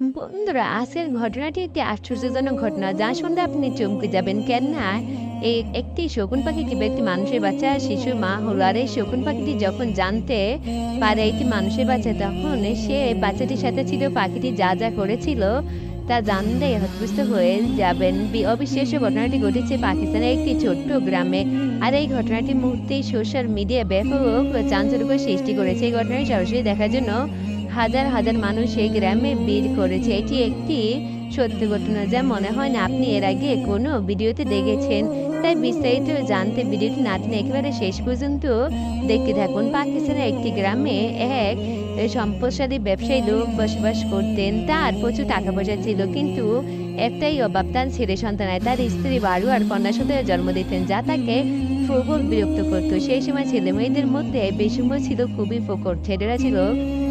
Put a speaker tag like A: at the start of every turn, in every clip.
A: বন্ধুরা, আজকের ঘটনাটি একটি আশ্চর্যজনক ঘটনা, যা শুনলে আপনি চমকে যাবেন। কেননা এই একটি শকুন পাখি কিংবা একটি মানুষের বাচ্চা, শিশু, মা হলো আর এই শকুন পাখিটি যখন জানতে পারে একটি মানুষের বাচ্চা, তখন সে বাচ্চাটির সাথে ছিল, পাখিটি যা যা করেছিল তা জানলে হতবুস্থ হয়ে যাবেন। অবিশ্বাস্য ঘটনাটি ঘটেছে পাকিস্তানের একটি ছোট্ট গ্রামে। আর এই ঘটনাটি মুহূর্তেই সোশ্যাল মিডিয়া ব্যাপক চাঞ্চল্যকর সৃষ্টি করেছে। এই ঘটনাটি সরাসরি দেখার জন্য হাজার হাজার মানুষ এই গ্রামে ভিড় করেছে। এটি একটি সত্য ঘটনা যা মনে হয় না আপনি এর আগে কোনো ভিডিওতে দেখেছেন। তাই বিস্তারিত জানতে ভিডিওটি না টেনে একেবারে শেষ পর্যন্ত দেখতে থাকুন। পাকিস্তানের একটি গ্রামে এক সম্পদশালী ব্যবসায়ী লোক বসবাস করতেন। তার প্রচুর টাকা পয়সা ছিল, কিন্তু একটাই অভাব, তার ছেলে সন্তানায় তার স্ত্রী বারু আর কন্যা সন্তানের জন্ম দিতেন, যা তাকে প্রবল বিরক্ত করতো। সেই সময় ছেলে মেয়েদের মধ্যে বেশুম্ব ছিল খুবই প্রকট ছেলেরা ছিল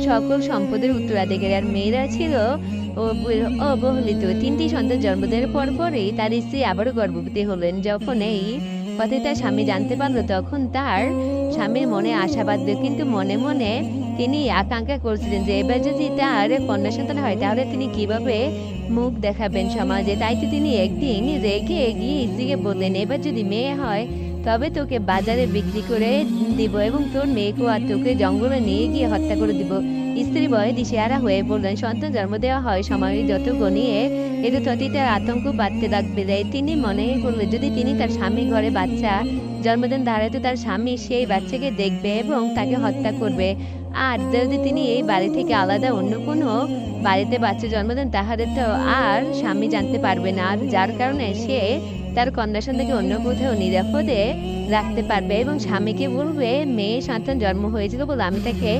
A: সকল সম্পদের উত্তরাধিকারী আর মেয়েরা ছিল অবহেলিত। তিনটি সন্তান জন্ম দেওয়ার পর পরই তার স্ত্রী আবারও গর্ভবতী হলেন। যখন এই কথা তার স্বামী জানতে পারল, তখন তার স্বামীর মনে আশা বাঁধল। কিন্তু মনে মনে তিনি আকাঙ্ক্ষা করছিলেন যে, এবার যদি তার কন্যা সন্তান হয়, তাহলে তিনি কীভাবে মুখ দেখাবেন সমাজে? তাই তো তিনি একদিন রেখে গিয়ে স্ত্রীকে বললেন, এবার যদি মেয়ে হয় তবে তোকে বাজারে বিক্রি করে দিব এবং তোর মেয়েকে আর তোকে জঙ্গলে নিয়ে গিয়ে হত্যা করে দিব। স্ত্রী বয়ে দিশেহারা হয়ে পড়লেন। সন্তান জন্ম দেওয়া হয় সময় যত গনিয়ে এটা ততই তার আতঙ্ক বাড়তে লাগবে। তাই তিনি মনে করলেন, যদি তিনি তার স্বামী ঘরে বাচ্চা জন্মদিন দাঁড়াতে তার স্বামী সেই বাচ্চাকে দেখবে এবং তাকে হত্যা করবে। আর যদি তিনি এই বাড়ি থেকে আলাদা অন্য কোনো বাড়িতে বাচ্চা জন্ম দেন, তাহলে তো আর স্বামী জানতে পারবে না। আর যার কারণে সে তার কন্যা সন্তানকে অন্য কোথাও নিরাপদে রাখতে পারবে এবং স্বামীকে বলবে, মেয়ে, সন্তান জন্ম হয়েছিল বলে আমি তাকে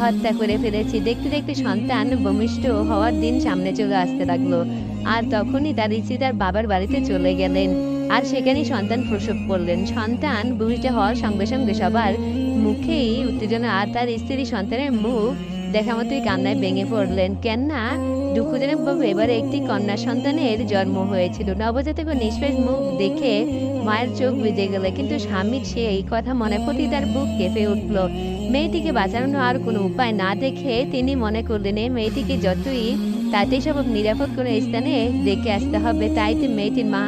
A: হত্যা করে ফেলেছি। দেখতে দেখতে সন্তান ভূমিষ্ঠ হওয়ার দিন সামনে চলে আসতে লাগল। আর তখনই তার স্ত্রী তার বাবার বাড়িতে চলে গেলেন। আর সেখানেই সন্তান প্রসব করলেন। সন্তান ভূমিষ্ঠ হওয়ার সঙ্গে সঙ্গে সবার মুখেই উত্তেজনা, আর তার স্ত্রী সন্তানের মুখ দেখা মতোই কান্নায় ভেঙে পড়লেন কেননা দুঃখজনক ভাবে এবারে একটি কন্যা সন্তানের জন্ম হয়েছিল। নবজাতক নিষ্পেষ মুখ দেখে মায়ের চোখ ভিজে গেলে, কিন্তু স্বামীর সে এই কথা মনে প্রতি তার বুক কেঁপে উঠল। মেয়েটিকে বাঁচানোর আর কোনো উপায় না দেখে তিনি মনে করলেন, এই মেয়েটিকে যতই তাতেই সব নিরাপদ কোনো স্থানে রেখে আসতে হবে। তাই তো মেয়েটির মা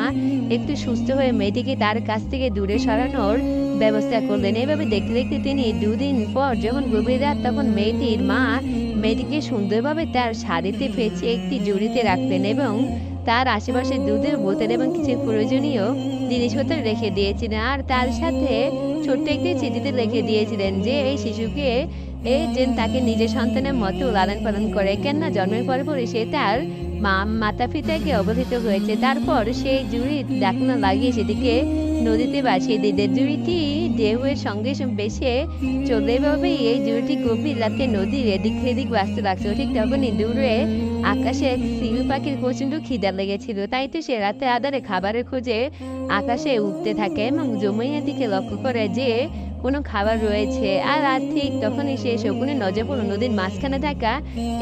A: একটু সুস্থ হয়ে মেয়েটিকে তার কাছ থেকে দূরে সরানোর ব্যবস্থা করলেন। এভাবে দেখতে দেখতে তিনি দুদিন পর যখন গভীর রাত তখন মেয়েটির মা মেয়েটিকে সুন্দরভাবে তার শাড়িতে ফেঁচে একটি জুড়িতে রাখলেন এবং তার আশেপাশে দুধের বোতল এবং কিছু প্রয়োজনীয় জিনিসপত্র রেখে দিয়েছিলেন। আর তার সাথে ছোট্ট একটি চিঠিতে রেখে দিয়েছিলেন যে, এই শিশুকে এ যেন তাকে নিজের সন্তানের মতো লালন পালন করে। কেননা জন্মের পর পরে সে তার মা মাতা পিতাকে অবহিত হয়েছে। তারপর সেই জুড়ি ডাকনা লাগিয়ে সেটিকে নদীতে ভাসিয়ে দিলে। জুড়িটি ঢেউয়ের সঙ্গে বেশে চলে ভাবে এই জুড়িটি গভীর রাতে নদীর এদিক সেদিক ভাসতে লাগছিল ঠিক তখনই দূরে আকাশে এক পাখির প্রচণ্ড খিদা লেগেছিল। তাই তো সে রাতে আধারে খাবারের খোঁজে আকাশে উঠতে থাকে এবং জমিনের দিকে লক্ষ্য করে যে কোনো খাবার রয়েছে। আর আর ঠিক তখনই সে শকুনের নজর পড়ল নদীর মাঝখানে থাকা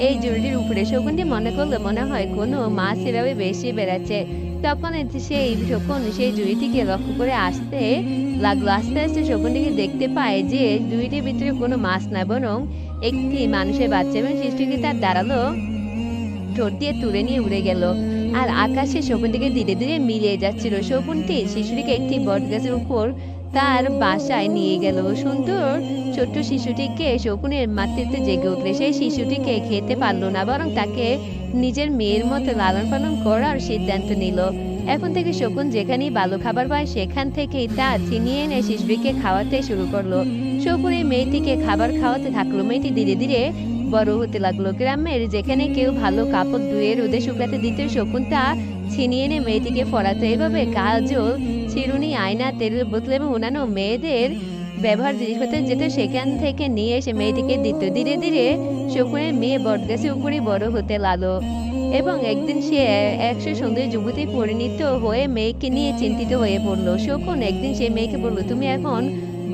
A: এই জুড়িটির উপরে। শকুনটি মনে করল মনে হয় কোনো মাছ এভাবে বেশি বেড়াচ্ছে, তখন সেই শকুন সেই জুড়িটিকে লক্ষ্য করে আসতে লাগল। আস্তে আস্তে শকুনটিকে দেখতে পায় যে জুড়িটির ভিতরে কোনো মাছ না, বরং একটি মানুষের বাচ্চা এবং শিশুটিকে তার দাঁড়াল ঠোঁট দিয়ে তুলে নিয়ে উড়ে গেল। আর আকাশে শকুনটিকে ধীরে ধীরে মিলিয়ে যাচ্ছিল। শকুনটি শিশুটিকে একটি বট গাছের উপর তার বাসায় নিয়ে গেল সুন্দর। ছোট্ট শিশুটিকে শকুনের মাতৃত্বে জেগে উঠলে। সেই শিশুটিকে খেতে পারল না, বরং তাকে নিজের মেয়ের মতো লালন পালন করার সিদ্ধান্ত নিল। এখন থেকে শকুন যেখানেই ভালো খাবার পায়, সেখান থেকেই তা ছিনিয়ে এনে শিশুটিকে খাওয়াতে শুরু করল। শকুন এই মেয়েটিকে খাবার খাওয়াতে থাকল। মেয়েটি ধীরে ধীরে বড় হতে লাগল। গ্রামের যেখানে কেউ ভালো কাপড় ধুয়ে রোদে শুকাতে দিত শকুন তা ছিনিয়ে এনে মেয়েটিকে পড়াতো। এভাবে কাজল চিরুনি আয়না তেলের বোতল এবং অন্যান্য মেয়েদের ব্যবহার জিনিসপত্র যেত সেখান থেকে নিয়ে এসে মেয়েটিকে দিত। ধীরে ধীরে শকুনের মেয়ে বটগাছে উপরে বড় হতে লাগল এবং একদিন সে একশো সুন্দর যুবতী পরিণত হয়ে মেয়েকে নিয়ে চিন্তিত হয়ে পড়ল। শকুন একদিন সে মেয়েকে বলল, তুমি এখন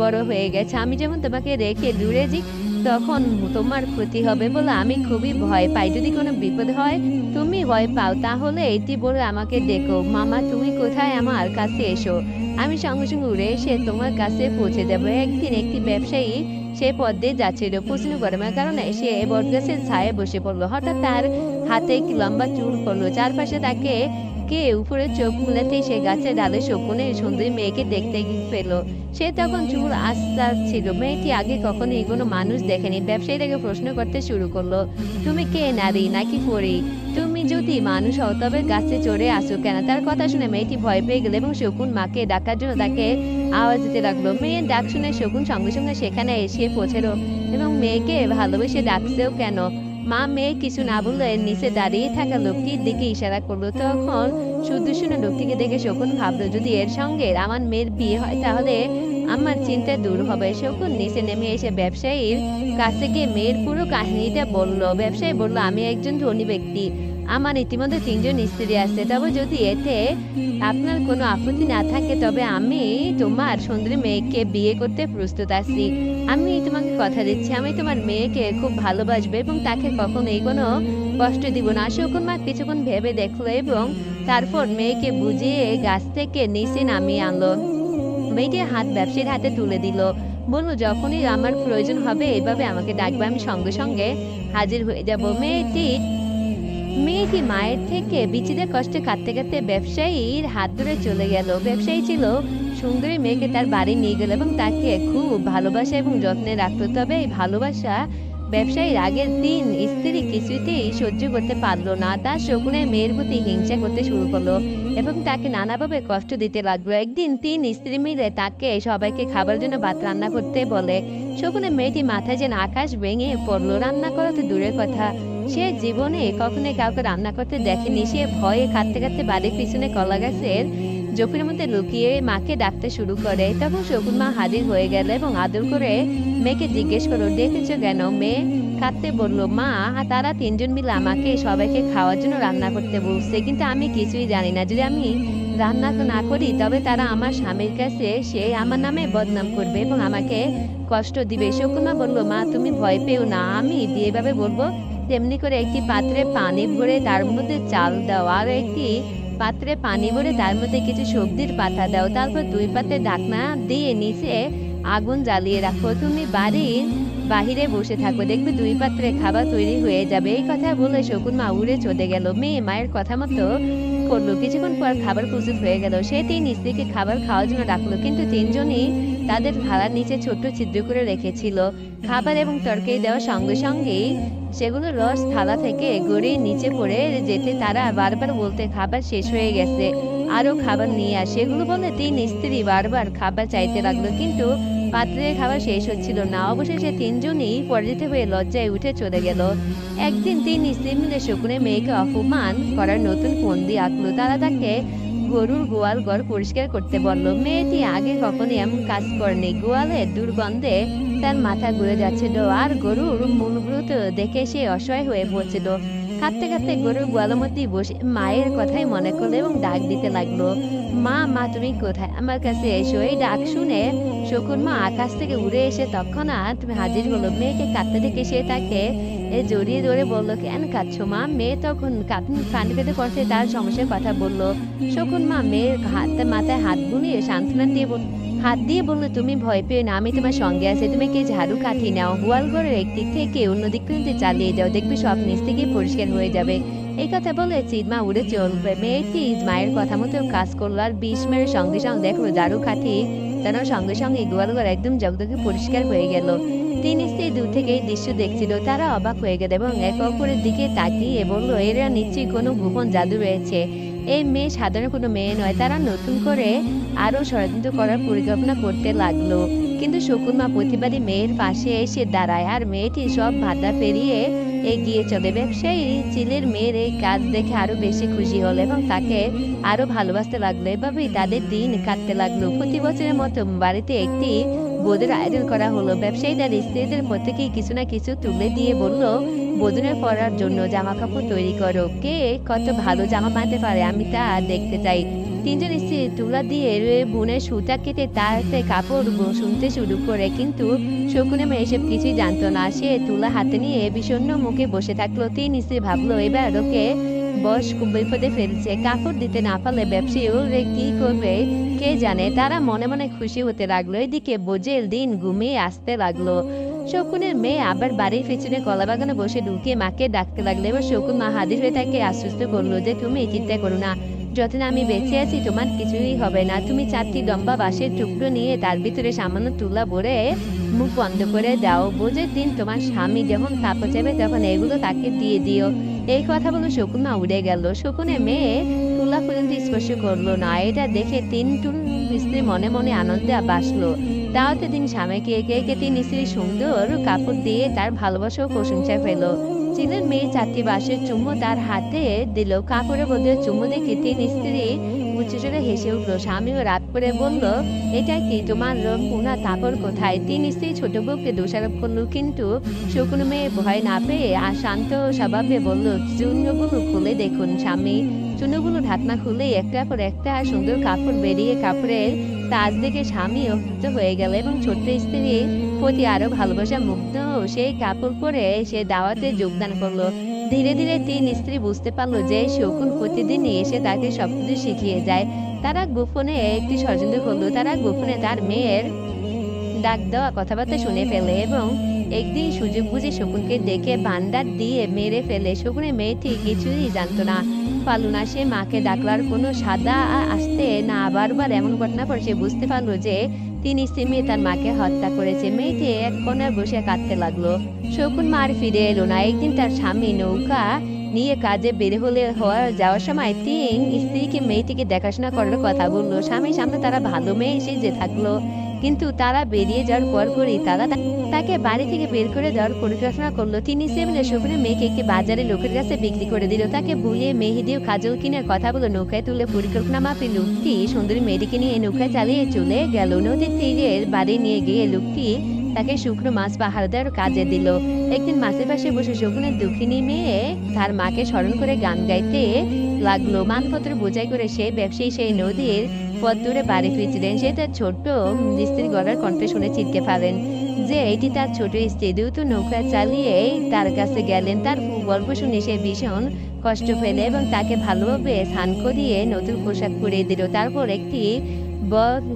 A: বড় হয়ে গেছে। আমি যেমন তোমাকে রেখে দূরে যাই, তখন তোমার ক্ষতি হবে বলে আমি খুবই ভয় পাই। যদি কোনো বিপদ হয়, তুমি ভয় পাও, তাহলে এটি বলে আমাকে দেখো মামা, তুমি কোথায়? আমার কাছে এসো। আমি সঙ্গে সঙ্গে উড়ে এসে তোমার কাছে পৌঁছে দেবো একদিন একটি ব্যবসায়ী সে পথ দিয়ে যাচ্ছিল প্রচণ্ড গরমের কারণে সে বটগাছের ছায়ে বসে পড়ল। হঠাৎ তার হাতে একটি লম্বা চুল পড়ল। চারপাশে তাকে কে উপরে চোখ মুলাতেই সে গাছের ডালে শকুনের সুন্দরী মেয়েকে দেখতে পেল। সে তখন চুল আস্তে ছিল। মেয়েটি আগে কখনো এগুলো মানুষ দেখেনি। ব্যবসায়ী তাকে প্রশ্ন করতে শুরু করল, তুমি কে নারী? নাকি পরি? তুমি যদি মানুষ হও, তবে গাছে চড়ে আসো কেন? তার কথা শুনে মেয়েটি ভয় পেয়ে গেল এবং শকুন মাকে ডাকার জন্য তাকে আওয়াজ দিতে লাগল। মেয়ের ডাক শুনে শকুন সঙ্গে সঙ্গে সেখানে এসে পৌঁছালো এবং মেয়েকে ভালোবেসে ডাকছেও কেন? মা মেয়ে কিছু না বললে নিচে দাঁড়িয়ে থাকা লোকটির দিকে ইশারা করল। তখন শুনে লোকটিকে দেখে শকুন ভাবলো, যদি এর সঙ্গে আমার মেয়ের বিয়ে হয়, তাহলে আমার চিন্তা দূর হবে। শকুন নিচে নেমে এসে ব্যবসায়ীর কাছ থেকে মেয়ের পুরো কাহিনীটা বলল। ব্যবসায়ী বলল, আমি একজন ধনী ব্যক্তি। আমার ইতিমধ্যে তিনজন স্ত্রী আছে, তবে যদি এতে আপনার কোনো আপত্তি না থাকে, তবে আমি তোমার সুন্দরী মেয়েকে বিয়ে করতে প্রস্তুত আছি। আমি তোমাকে কথা দিচ্ছি, আমি তোমার মেয়েকে খুব ভালোবাসবে এবং তাকে কখনোই কোনো কষ্ট দিব না। শকুন মা কিছুক্ষণ ভেবে দেখল এবং তারপর মেয়েকে বুঝিয়ে গাছ থেকে নিচে নামিয়ে আনলো। মেয়েটির হাত, ব্যবসায়ীর হাতে তুলে দিল। বলল, যখনই আমার প্রয়োজন হবে, এভাবে আমাকে ডাকবে, আমি সঙ্গে সঙ্গে হাজির হয়ে যাব। মেয়েটি মেয়েটি মায়ের থেকে বিচিদের কষ্টে কাঁদতে কাঁদতে ব্যবসায়ীর হাত ধরে চলে গেল। ব্যবসায়ী ছিল সুন্দরী মেয়েকে তার বাড়ি নিয়ে গেল এবং তাকে খুব ভালোবাসা এবং যত্নে রাখতো। তবে এই ভালোবাসা ব্যবসায়ীর আগের দিন স্ত্রী কিছুতেই সহ্য করতে পারল না। তার শকুনের মেয়ের প্রতি হিংসা করতে শুরু করল এবং তাকে নানাভাবে কষ্ট দিতে লাগল। একদিন তিন স্ত্রী মিলে তাকে সবাইকে খাবার জন্য ভাত রান্না করতে বলে। শকুনে মেয়েটি মাথায় যেন আকাশ ভেঙে পড়ল। রান্না করা তো দূরের কথা। সে জীবনে কখনো কাউকে রান্না করতে দেখেনি। সে ভয়ে কাঁদতে কাঁদতে বাড়ির পিছনে কলা গাছের জোপের মধ্যে লুকিয়ে মাকে ডাকতে শুরু করে। তখন শকুন মা হাজির হয়ে গেল এবং আদর করে মেয়েকে জিজ্ঞেস করল, দেখেছ কেন মেয়ে? কাঁদতে বলল, মা, তারা তিনজন মিলে আমাকে সবাইকে খাওয়ার জন্য রান্না করতে বলছে, কিন্তু আমি কিছুই জানি না। যদি আমি রান্না তো না করি, তবে তারা আমার স্বামীর কাছে সে আমার নামে বদনাম করবে এবং আমাকে কষ্ট দিবে। শকুন মা বলল, মা, তুমি ভয় পেও না। আমি এভাবে বলব তেমনি করে একটি পাত্রে পানি ভরে তার মধ্যে চাল দাও, আর একটি পাত্রে পানি ভরে তার মধ্যে কিছু সবজির পাতা দাও। তারপর দুই পাত্রে ঢাকনা দিয়ে নিচে আগুন জ্বালিয়ে রাখো। তুমি বাড়ির বাহিরে বসে থাকো, দেখবে দুই পাত্রে খাবার তৈরি হয়ে যাবে। এই কথা বলে শকুন মা উড়ে চলে গেল। মেয়ে মায়ের কথা মতো করল। কিছুক্ষণ পর খাবার প্রস্তুত হয়ে গেল। সে তিন স্ত্রীকে খাবার খাওয়ার জন্য ডাকলো, কিন্তু তিনজনই তাদের ভাড়ার নিচে ছোট্ট ছিদ্র করে রেখেছিল। খাবার এবং তরকারি দেওয়ার সঙ্গে সঙ্গেই সেগুলো রস থালা থেকে গড়িয়ে নিচে পড়ে যেতে তারা বারবার বলতে খাবার শেষ হয়ে গেছে। আরও খাবার নিয়ে আসে। এগুলো বলে তিন স্ত্রী বারবার খাবার চাইতে লাগল, কিন্তু পাত্রে খাবার শেষ হচ্ছিল না। অবশেষে তিনজনই পরাজিত হয়ে লজ্জায় উঠে চলে গেল। একদিন তিন স্ত্রী মিলে শকুনে মেয়েকে অপমান করার নতুন ফন্দি আঁকলো। তারা তাকে গরুর গোয়াল ঘর পরিষ্কার করতে বলল, মেয়েটি আগে কখনো এমন কাজ করেনি। গোয়ালের দুর্গন্ধে তার মাথা ঘুরে যাচ্ছিল আর গরুর মূলগুলো দেখে সে অসহায় হয়ে পড়ছিল। কাঁদতে কাঁদতে গরুর গোয়ালের মধ্যে বসে মায়ের কথাই মনে করল এবং ডাক দিতে লাগল, মা মা, তুমি কোথায়? আমার কাছে এসো। এই ডাক শুনে শকুন মা আকাশ থেকে উড়ে এসে তৎক্ষণাৎ হাজির হলো। মেয়েকে কাঁদতে দেখে সে তাকে এ জড়িয়ে ধরে বলল, কেন কাঁদছো মা? মেয়ে তখন কান্দি পেতে করতে তার সমস্যার কথা বলল। শকুন মা মেয়ের হাতে মাথায় হাত বুলিয়ে সান্ত্বনা দিয়ে বল হাত দিয়ে বলল, তুমি ভয় পেও না, আমি তোমার সঙ্গে আছি। তুমি কি ঝাড়ু কাঠি নাও। গোয়ালঘরের একদিক থেকে অন্যদিক পর্যন্ত চালিয়ে যাও। দেখবে সব নিচ থেকে পরিষ্কার হয়ে যাবে। এই কথা বলে চিদমা উড়ে চলবে। মেয়েটি মায়ের কথা মতো কাজ করল আর বিষ মেরে সঙ্গে সঙ্গে দেখল, ঝাড়ু কাঠি তার সঙ্গে সঙ্গে গোয়ালঘর একদম জগদগে পরিষ্কার হয়ে গেল। তিন স্ত্রী দূর থেকে এই দৃশ্য দেখছিল। তারা অবাক হয়ে গেল এবং একে অপরের দিকে তাকিয়ে বলল, এরা নিশ্চয়ই কোনো গোপন জাদু রয়েছে। এই মেয়ে সাধারণ কোনো মেয়ে নয়। তারা নতুন করে আরও ষড়যন্ত্র করার পরিকল্পনা করতে লাগল। কিন্তু শকুনমা প্রতিবাদী মেয়ের পাশে এসে দাঁড়ায় আর মেয়েটি সব বাধা পেরিয়ে এগিয়ে চলে। ব্যবসায়ী চিলের মেয়ের এই কাজ দেখে আরও বেশি খুশি হলো এবং তাকে আরও ভালোবাসতে লাগল। এভাবেই তাদের দিন কাটতে লাগল। প্রতি বছরের মতো বাড়িতে একটি বোধের আয়োজন করা হলো। ব্যবসায়ী তার স্ত্রীদের প্রত্যেকেই কিছু না কিছু তুলে দিয়ে বলল বোধনে পরার জন্য জামা কাপড় তৈরি করো। কে কত ভালো জামা বানাতে পারে আমি তা দেখতে চাই। তিনজন স্ত্রী তুলা দিয়ে বোনের সুতা কেটে তাতে কাপড় শুনতে শুরু করে। কিন্তু শকুনে মেয়ে এসব কিছুই জানতো না। সে তুলা হাতে নিয়ে বিষণ্ণ মুখে বসে থাকল। তিন স্ত্রী ভাবলো, এবার ওকে বস খুব বিপদে ফেলছে, কাপড় দিতে না পারলে ব্যবসায়ী ওরে কি করবে? কে জানে, তারা মনে মনে খুশি হতে লাগল, এদিকে বোঝের দিন ঘুমিয়ে আসতে লাগল। শকুনের মেয়ে আবার বাড়ির পেছনে কলা বাগানে বসে ঢুকে মাকে ডাকতে লাগল, এবার শকুন মা হাজির হয়ে তাকে আশ্বস্ত করল যে, তুমি চিন্তা করো না, যতদিন আমি বেঁচে আছি তোমার কিছুই হবে না, তুমি চারটি লম্বা বাঁশের টুকরো নিয়ে তার ভিতরে সামান্য তুলা ভরে মুখ বন্ধ করে দাও। বোঝের দিন তোমার স্বামী যখন কাপড় যাবে তখন এগুলো তাকে দিয়ে দিও। এই কথা বলে শকুন উড়ে গেল। শকুনের মেয়ে তুলা পর্যন্ত স্পর্শ করল না। এটা দেখে তিন টুন স্ত্রী মনে মনে আনন্দে বাসলো দাওয়াতে দিন স্বামীকে একে একে তিন স্ত্রী সুন্দর কাপড় দিয়ে তার ভালোবাসা ও প্রশংসা পেল। ছিলেন মেয়ে চারটি বাঁশের চুম্বু তার হাতে দিল। কাপড়ের বদলে চুম্বু দেখে তিন স্ত্রী উচ্চস্বরে হেসে উঠল, স্বামীও রাত করে বলল এটা কি তোমার পুনা তাপর কোথায়? তিন স্ত্রী ছোট বউকে দোষারোপ করল, কিন্তু শকুন মেয়ে ভয় না পেয়ে আর শান্ত স্বভাবে বলল চূর্ণগুলো খুলে দেখুন স্বামী। চূর্ণগুলো ঢাকনা খুলে একটা পর একটা সুন্দর কাপড় বেরিয়ে কাপড়ের তাজ দেখে স্বামী অভিভূত হয়ে গেল এবং ছোট্ট স্ত্রীর প্রতি আরও ভালোবাসা মুগ্ধ সেই কাপড় পরে সে দাওয়াতে যোগদান করল। ধীরে ধীরে তিন স্ত্রী বুঝতে পারল যে শকুন প্রতিদিনই এসে তাকে সবকিছু শিখিয়ে যায়। তারা গোপনে একটি ষড়যন্ত্র করল। তারা গোপনে তার মেয়ের ডাক দেওয়া কথাবার্তা শুনে ফেলে এবং একদিন সুযোগ বুঝে শকুনকে ডেকে ভান্ডার দিয়ে মেরে ফেলে। শকুনের মেয়েটি কিছুই জানতো না। পারল না সে মাকে ডাকলার। কোনো সাদা আসতে না বারবার এমন ঘটনা পর সে বুঝতে পারল যে তিন মেয়ে তার মাকে হত্যা করেছে। মেয়েটি এক কোনায় বসে কাঁদতে লাগল। শকুন মার ফিরে এলো না। একদিন তার স্বামী নৌকা নিয়ে কাজে বের হলে হওয়া যাওয়ার সময় তিন স্ত্রীকে মেয়েটিকে দেখাশোনা করার কথা বলল। স্বামীর সামনে তারা ভালো মেয়ে এসে যে থাকল। কিন্তু তারা বেরিয়ে যাওয়ার পর পরই তারা তাকে বাড়ি থেকে বের করে দেওয়ার পরিকল্পনা করল। তিনি সেমিনে সুপুরে মেয়েকে একটি বাজারে লোকের কাছে বিক্রি করে দিল। তাকে বুলিয়ে মেহেদি কাজল কিনার কথা বলে নৌকায় তুলে পরিকল্পনা মাপে লোকটি সুন্দরী মেয়েটিকে নিয়ে নৌকায় চালিয়ে চলে গেল। নদীর তীরের বাড়ি নিয়ে গিয়ে লোকটি তাকে শুকনো মাছ পাহাড় দেওয়ার কাজে দিল। একদিন মাছের পাশে বসে শকুনের দুঃখিনী মেয়ে তার মাকে স্মরণ করে গান গাইতে লাগল। মানপত্র বোঝাই করে সে ব্যবসায়ী সেই নদীর পথ ধরে বাড়ি ফিরছিলেন। সে তার ছোট্ট স্ত্রী গলার কণ্ঠে শুনে চিনতে পারেন যে, এটি তার ছোট স্ত্রী দ্রুত নৌকা চালিয়ে তার কাছে গেলেন। তার গল্প শুনে সে ভীষণ কষ্ট পেলে এবং তাকে ভালোভাবে স্নান করিয়ে নতুন পোশাক পরিয়ে দিল। তারপর একটি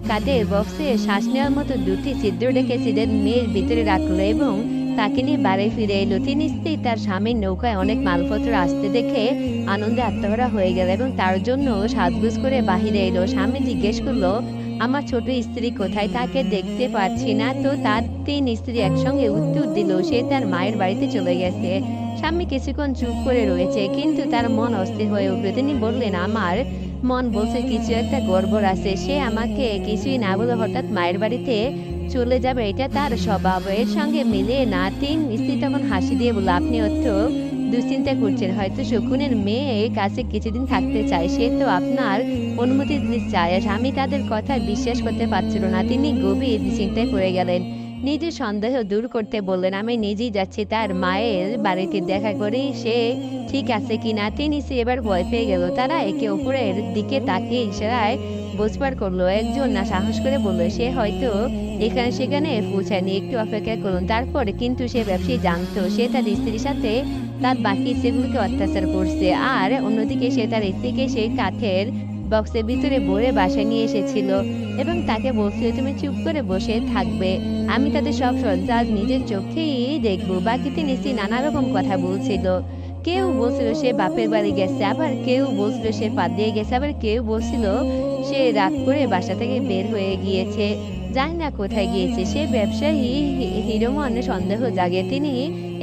A: কাঠের বক্সে শ্বাস নেওয়ার মতো দুটি ছিদ্র রেখে ছিলেন মেয়ের ভিতরে রাখল এবং তাকে নিয়ে বাড়ি ফিরে এলো। তিনি স্ত্রী তার স্বামীর নৌকায় অনেক মালপত্র আসতে দেখে আনন্দে আত্মহারা হয়ে গেল এবং তার জন্য সাজগুজ করে বাহিরে এলো। স্বামী জিজ্ঞেস করল, আমার ছোট স্ত্রী কোথায়? তাকে দেখতে পাচ্ছি না তো। তার তিন স্ত্রী একসঙ্গে উত্তর দিল, সে তার মায়ের বাড়িতে চলে গেছে। স্বামী কিছুক্ষণ চুপ করে রয়েছে, কিন্তু তার মন অস্থির হয়ে উঠল। তিনি বললেন, আমার মন বলছে, কিছু একটা গড়বড় আছে, সে আমাকে কিছুই না বলে হঠাৎ মায়ের বাড়িতে চলে যাবে। এটা তার স্বভাব। এর সঙ্গে মিলে না তিন স্ত্রী তখন হাসি দিয়ে বলল, আপনি অত দুশ্চিন্তা করছেন। হয়তো শকুনের মেয়ে কাছে কিছুদিন থাকতে চায়। সে তো আপনার অনুমতি দিতে চায় স্বামী তাদের কথা বিশ্বাস করতে পারছিল না। তিনি গভীর চিন্তায় পড়ে গেলেন। নিজের সন্দেহ দূর করতে বললেন, আমি নিজেই যাচ্ছি তার মায়ের বাড়িতে দেখা করি, সে ঠিক আছে কি না তিনি সে এবার ভয় পেয়ে গেল। তারা একে অপরের দিকে তাকিয়ে ইশারায় বোঝবার করল, একজন না, সাহস করে বলল, সে হয়তো এখানে সেখানে পৌঁছায়নি, একটু অপেক্ষা করুন। তারপরে কিন্তু সে ব্যবসায়ী জানতো, সে তার স্ত্রীর সাথে তার বাকি স্ত্রীগুলোকে অত্যাচার করছে। আর অন্যদিকে সে তার স্ত্রীকে সেই কাঠের বক্সের ভিতরে ভরে বাসায় নিয়ে এসেছিল। এবং তাকে বলছিল তুমি চুপ করে বসে থাকবে। আমি তাদের সব সজ্জা নিজের চোখেই দেখব। বাকি তিনি স্ত্রী নানা রকম কথা বলছিল। কেউ বলছিল সে বাপের বাড়ি গেছে, আবার কেউ বলছিল সে পা দিয়ে গেছে, আবার কেউ বলছিল সে রাত করে বাসা থেকে বের হয়ে গিয়েছে। জানি না কোথায় গিয়েছে? সে ব্যবসায়ী হিরোমন সন্দেহ জাগে। তিনি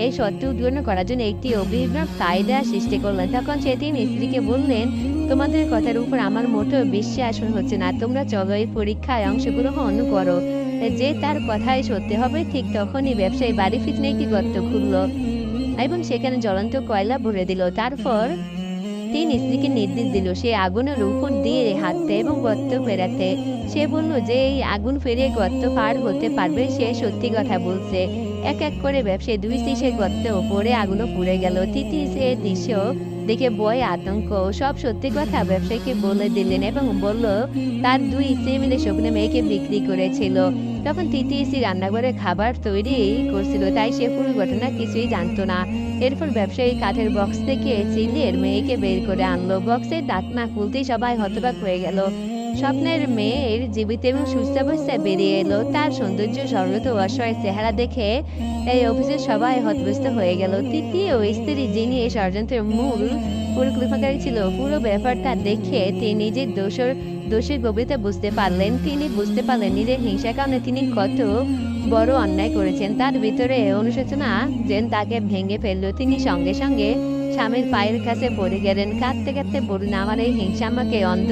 A: এই সত্য উদ্ঘাটন করার জন্য একটি অভিনব কায়দা সৃষ্টি করলেন। তখন সে তিন স্ত্রীকে বললেন, তোমাদের কথার উপর আমার মোটেও বিশ্বাস হচ্ছে না। তোমরা চলো, এই পরীক্ষায় অংশগ্রহণ করো। যে তার কথাই সত্যি হবে, ঠিক তখনই ব্যবসায়ী বাড়ি ফিটনে একটি গর্ত খুললো এবং সেখানে জ্বলন্ত কয়লা ভরে দিল। তারপর তিন স্ত্রীকে নির্দেশ দিল। সে আগুনের উপর দিয়ে হাঁটতে এবং গর্ত ফেরাতে। সে বলল যে, এই আগুন ফেরিয়ে গর্ত পার হতে পারবে, সে সত্যি কথা বলছে। এক এক করে ব্যবসায়ী দুই সে গর্তে ওপরে আগুনও পুড়ে গেল। তৃতীয় সে দৃশ্য দেখে বই আতঙ্ক সব সত্যি কথা ব্যবসায়ীকে বলে দিলেন এবং বলল, তার দুই স্ত্রী মিলে স্বপ্নে মেয়েকে বিক্রি করেছিল। তখন তৃতীয় স্ত্রী রান্নাঘরে খাবার তৈরি করছিল, তাই সে পুরো ঘটনা কিছুই জানতো না। এরপর ব্যবসায়ী কাঠের বক্স থেকে সিলের মেয়েকে বের করে আনলো। বক্সের ডাকনা খুলতেই সবাই হতবাক হয়ে গেল। স্বপ্নের মেয়ের জীবিত এবং সুস্থ অবস্থায় বেরিয়ে এলো। তার সৌন্দর্য সরলতা অসহায় চেহারা দেখে এই অফিসের সবাই হতবস্ত হয়ে গেল। তৃতীয় স্ত্রী যিনি এই ষড়যন্ত্রের মূল পরিকল্পনাকারী ছিল, পুরো ব্যাপারটা দেখে তিনি নিজের দোষর, দোষের গভীরতা বুঝতে পারলেন। তিনি বুঝতে পারলেন নিজের হিংসার কারণে তিনি কত বড় অন্যায় করেছেন। তার ভিতরে অনুশোচনা যেন তাকে ভেঙে ফেলল। তিনি সঙ্গে সঙ্গে স্বামীর পায়ের কাছে পড়ে গেলেন, কাঁদতে কাঁদতে বলুন আমার এই হিংসা আমাকে অন্ধ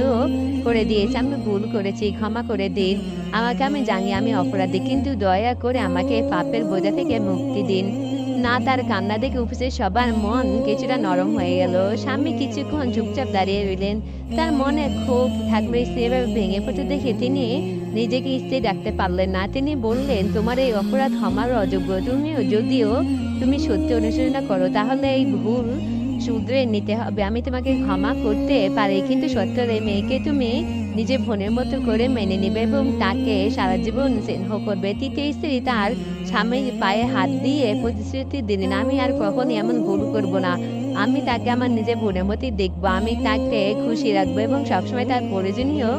A: করে দিয়েছে, আমি ভুল করেছি, ক্ষমা করে দিন। আমাকে আমি জানি, আমি অপরাধী, কিন্তু দয়া করে আমাকে পাপের বোঝা থেকে মুক্তি দিন। না, তার কান্না দেখে অফিসের সবার মন কিছুটা নরম হয়ে গেল। স্বামী কিছুক্ষণ চুপচাপ দাঁড়িয়ে রইলেন। তার মনে ক্ষোভ থাকবে স্ত্রী এভাবে ভেঙে পড়তে দেখে তিনি নিজেকে স্থির রাখতে পারলেন না। তিনি বললেন, তোমার এই অপরাধ ক্ষমার অযোগ্য। তুমিও যদিও তুমি সত্যি অনুসরণা করো, তাহলে এই ভুল শুধরে নিতে হবে। আমি তোমাকে ক্ষমা করতে পারি, কিন্তু সত্যের এই মেয়েকে তুমি নিজের বোনের মতো করে মেনে নেবে এবং তাকে সারা জীবন স্নেহ করবে। তৃতীয় স্ত্রী তার স্বামীর পায়ে হাত দিয়ে প্রতিশ্রুতি দিলেন, আমি আর কখনই এমন ভুল করব না। আমি তাকে আমার নিজের বোনের মতোই দেখব। আমি তাকে খুশি রাখব এবং সবসময় তার প্রয়োজনীয়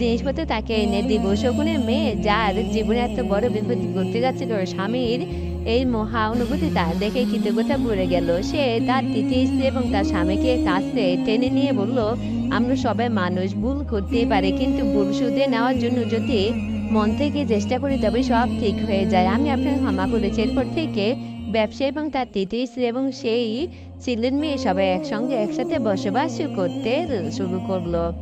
A: জিনিসপত্র তাকে এনে দিব। শকুনের মেয়ে, যার জীবনে এত বড় বিপত্তি ঘটতে যাচ্ছিল স্বামীর এই মহা তার দেখে কৃতজ্ঞতা ভরে গেল। সে তার তৃতীয় এবং তার স্বামীকে কাছে টেনে নিয়ে বলল, আমরা সবাই মানুষ, ভুল করতেই পারে, কিন্তু ভুল শুধরে নেওয়ার জন্য যদি মন থেকে চেষ্টা করি তবে সব ঠিক হয়ে যায়। আমি আপনাকে ক্ষমা করেছি। এরপর থেকে ব্যবসা এবং তার তৃতীয় এবং সেই ছিলেন মেয়ে সবাই একসঙ্গে একসাথে বসবাস করতে শুরু করল।